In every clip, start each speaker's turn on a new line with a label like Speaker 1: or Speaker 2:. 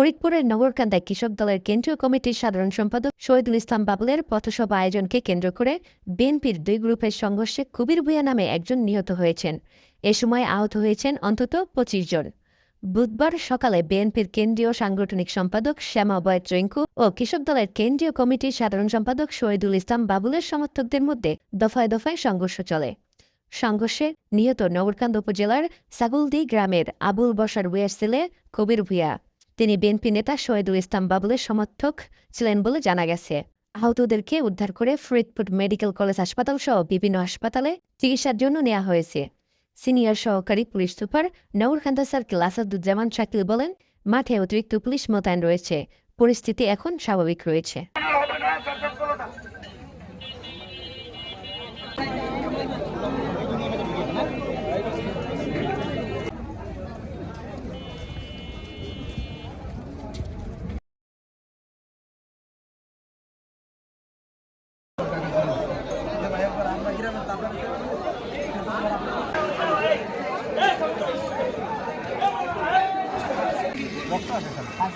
Speaker 1: ফরিদপুরের নগরকান্দায় কৃষক দলের কেন্দ্রীয় কমিটির সাধারণ সম্পাদক শহীদুল ইসলাম বাবুলের পথসভা আয়োজনকে কেন্দ্র করে বিএনপির দুই গ্রুপের সংঘর্ষে কবির ভূঁইয়া নামে একজন নিহত হয়েছেন। এ সময় আহত হয়েছেন অন্তত পঁচিশ জন। বুধবার সকালে বিএনপির কেন্দ্রীয় সাংগঠনিক সম্পাদক শ্যামা বয়েত রিঙ্কু ও কৃষক দলের কেন্দ্রীয় কমিটির সাধারণ সম্পাদক শহীদুল ইসলাম বাবুলের সমর্থকদের মধ্যে দফায় দফায় সংঘর্ষ চলে। সংঘর্ষে নিহত নগরকান্দ উপজেলার সাগুলদি গ্রামের আবুল বসার ওয়ের ছেলে কবির ভূঁইয়া তিনি বিএনপি নেতা শহীদুল ইসলাম বাবুলের সমর্থক ছিলেন বলে জানা গেছে। আহতদেরকে উদ্ধার করে ফরিদপুর মেডিকেল কলেজ হাসপাতাল সহ বিভিন্ন হাসপাতালে চিকিৎসার জন্য নেওয়া হয়েছে। সিনিয়র সহকারী পুলিশ সুপার নৌর খান্দা সার্কেল আসাদুজ্জামান শাকিল বলেন, মাঠে অতিরিক্ত পুলিশ মোতায়েন রয়েছে। পরিস্থিতি এখন স্বাভাবিক রয়েছে।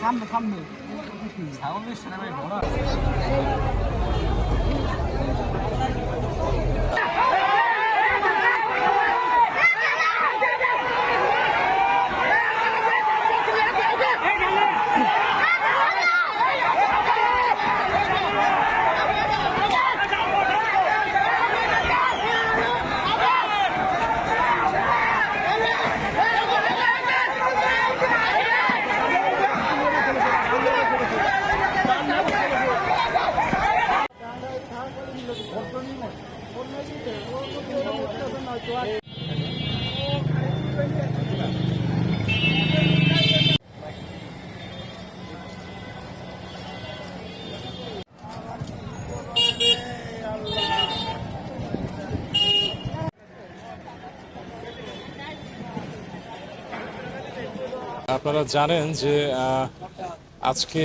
Speaker 2: সামনে সামনে।
Speaker 3: আপনারা জানেন যে আজকে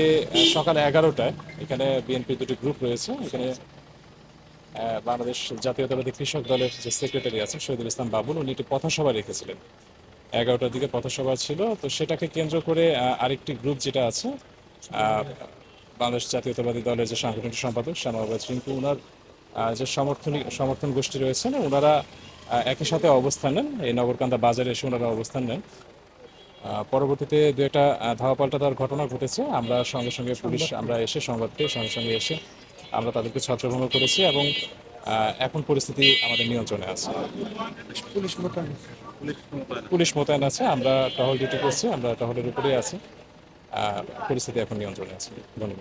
Speaker 3: সকাল এগারোটায় এখানে বিএনপি দুটি গ্রুপ রয়েছে। এখানে বাংলাদেশ জাতীয়তাবাদী কৃষক দলের যে সেক্রেটারি আছেন শহীদুল ইসলাম বাবুল, উনি একটি পথসভা রেখেছিলেন। এগারোটার দিকে পথসভা ছিল, তো সেটাকে কেন্দ্র করে আরেকটি গ্রুপ যেটা আছে বাংলাদেশ জাতীয়তাবাদী দলের যে সাংগঠনিক সম্পাদক শ্যামাবাদ রিঙ্কু ওনার যে সমর্থনী, সমর্থন গোষ্ঠী রয়েছেন ওনারা একই সাথে অবস্থান নেন। এই নগরকান্দা বাজারে এসে ওনারা অবস্থান নেন। পরবর্তীতে দু একটা ধাওয়া পাল্টা ঘটনা ঘটেছে। আমরা সঙ্গে সঙ্গে পুলিশ, আমরা এসে সংবাদ পেয়ে সঙ্গে সঙ্গে এসে আমরা তাদেরকে ছত্রভঙ্গ করেছি এবং এখন পরিস্থিতি আমাদের নিয়ন্ত্রণে আছে।
Speaker 2: পুলিশ মোতায়েন
Speaker 3: পুলিশ মোতায়েন আছে আমরা টহল ডিউটি করছি আমরা টহলের উপরেই আছি। পরিস্থিতি এখন নিয়ন্ত্রণে আছে। ধন্যবাদ।